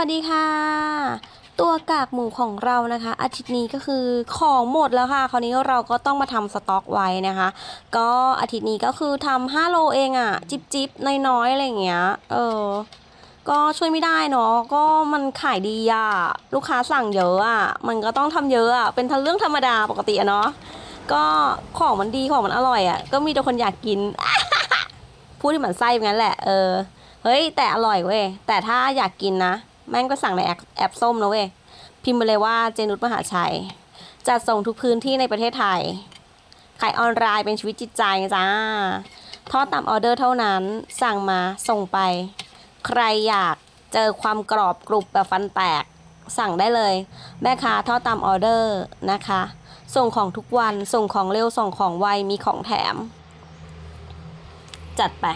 วัสดีค่ะ ตัวกากหมูของเรานะคะ อาทิตย์นี้ก็คือของหมดแล้วค่ะ คราวนี้เราก็ต้องมาทำสต็อกไว้นะคะ ก็อาทิตย์นี้ก็คือทำ5โลเองอะ่ะ จิบจิบน้อยๆอะไรอย่างเงี้ย เออ ก็ช่วยไม่ได้เนาะ ก็มันขายดีอะลูกค้าสั่งเยอะอะมันก็ต้องทำเยอะอะเป็นทันเรื่องธรรมดาปกติอะเนาะ ก็ของมันดีของมันอร่อยอะก็มีแต่คนอยากกิน พูดที่เหมือนไส้แบบนั้นแหละ เออ เฮ้ยแต่อร่อยเว้ย แต่ถ้าอยากกินนะ แม่งก็สั่งในแอปแอปส้มนะเว้ย พิมพ์ไปเลยว่าเจนุสมหาชัย จัดส่งทุกพื้นที่ในประเทศไทย ขายออนไลน์เป็นชีวิตจิตใจจ้า ทอดตามออเดอร์เท่านั้น สั่งมาส่งไป ใครอยากเจอความกรอบกรุบแบบฟันแตก สั่งได้เลย แม่ค้าทอดตามออเดอร์นะคะ ส่งของทุกวัน ส่งของเร็ว ส่งของไว มีของแถม จัดไป